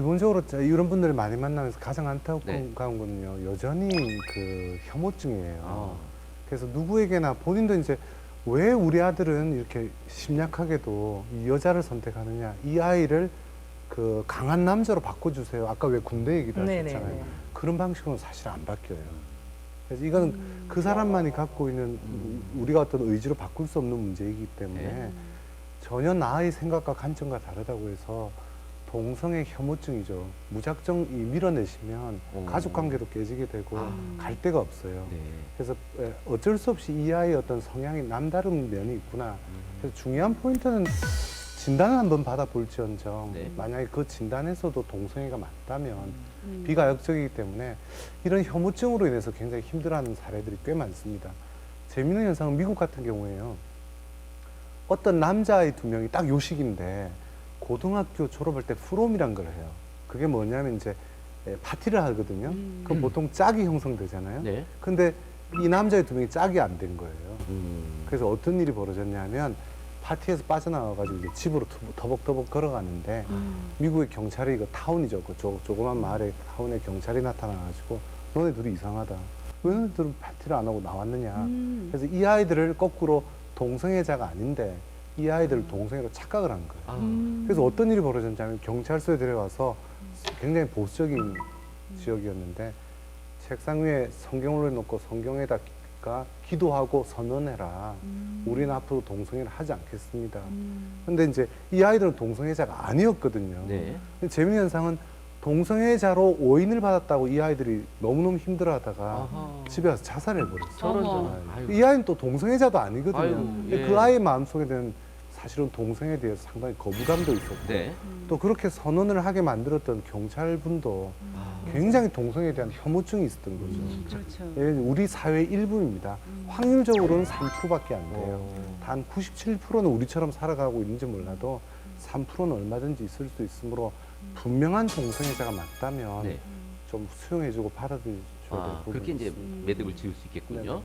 기본적으로 자- 이런 분들을 많이 만나면서 가장 안타까운 네. 거는요. 여전히 그 혐오증이에요. 아. 그래서 누구에게나 본인도 이제 왜 우리 아들은 이렇게 심약하게도 이 여자를 선택하느냐 이 아이를 그 강한 남자로 바꿔주세요 아까 왜 군대 얘기를 네네네. 하셨잖아요 그런 방식으로는 사실 안 바뀌어요 그래서 이거는 그 사람만이 갖고 있는 우리가 어떤 의지로 바꿀 수 없는 문제이기 때문에 네. 전혀 나의 생각과 관점과 다르다고 해서 동성애 혐오증이죠 무작정 이 밀어내시면 어. 가족 관계도 깨지게 되고 아. 갈 데가 없어요 네. 그래서 에, 어쩔 수 없이 이 아이의 어떤 성향이 남다른 면이 있구나. 음. 그래서 중요한 포인트는 진단을 한번 받아볼지언정 네. 만약에 그 진단에서도 동성애가 맞다면 음. 비가역적이기 때문에 이런 혐오증으로 인해서 굉장히 힘들어하는 사례들이 꽤 많습니다. 재미있는 현상은 미국 같은 경우에요. 어떤 남자아이 두 명이 딱 요식인데 고등학교 졸업할 때 프롬이란 걸 해요. 그게 뭐냐면 이제 에, 파티를 하거든요. 그럼 보통 짝이 형성되잖아요. 네. 근데 이 남자의 두 명이 짝이 안 된 거예요. 음. 그래서 어떤 일이 벌어졌냐면 파티에서 빠져나와가지고 이제 집으로 투- 터벅터벅 걸어가는데 미국의 경찰이 이거 타운이죠. 그 조, 조그만 마을에 타운에 경찰이 나타나가지고 너네 둘이 이상하다. 왜 너네들은 파티를 안 하고 나왔느냐. 음. 그래서 이 아이들을 거꾸로 동성애자가 아닌데 이 아이들을 동성애로 착각을 한 거예요. 아. 음. 그래서 어떤 일이 벌어졌냐면 경찰서에 데려가서 굉장히 보수적인 지역이었는데 책상 위에 성경을 놓고 성경에다가 기도하고 선언해라. 우리는 앞으로 동성애를 하지 않겠습니다. 근데 이제 이 아이들은 동성애자가 아니었거든요. 네. 근데 재미있는 현상은 동성애자로 오인을 받았다고 이 아이들이 너무너무 힘들어 하다가 아하. 집에 와서 자살해 버렸어요. 이 아이는 또 동성애자도 아니거든요. 아유, 근데 예. 그 아이의 마음속에는 사실은 동성애에 대해서 상당히 거부감도 있었고 네. 또 그렇게 선언을 하게 만들었던 경찰분도 아. 굉장히 동성애에 대한 혐오증이 있었던 거죠. 그렇죠. 예, 우리 사회의 일부입니다. 확률적으로는 3%밖에 안 돼요. 어. 단 97%는 우리처럼 살아가고 있는지 몰라도 3%는 얼마든지 있을 수 있으므로 분명한 동성애자가 맞다면 네. 좀 수용해주고 받아들여줘야 될 아, 부분이 그렇게 이제 있습니다. 매듭을 지을 수 있겠군요.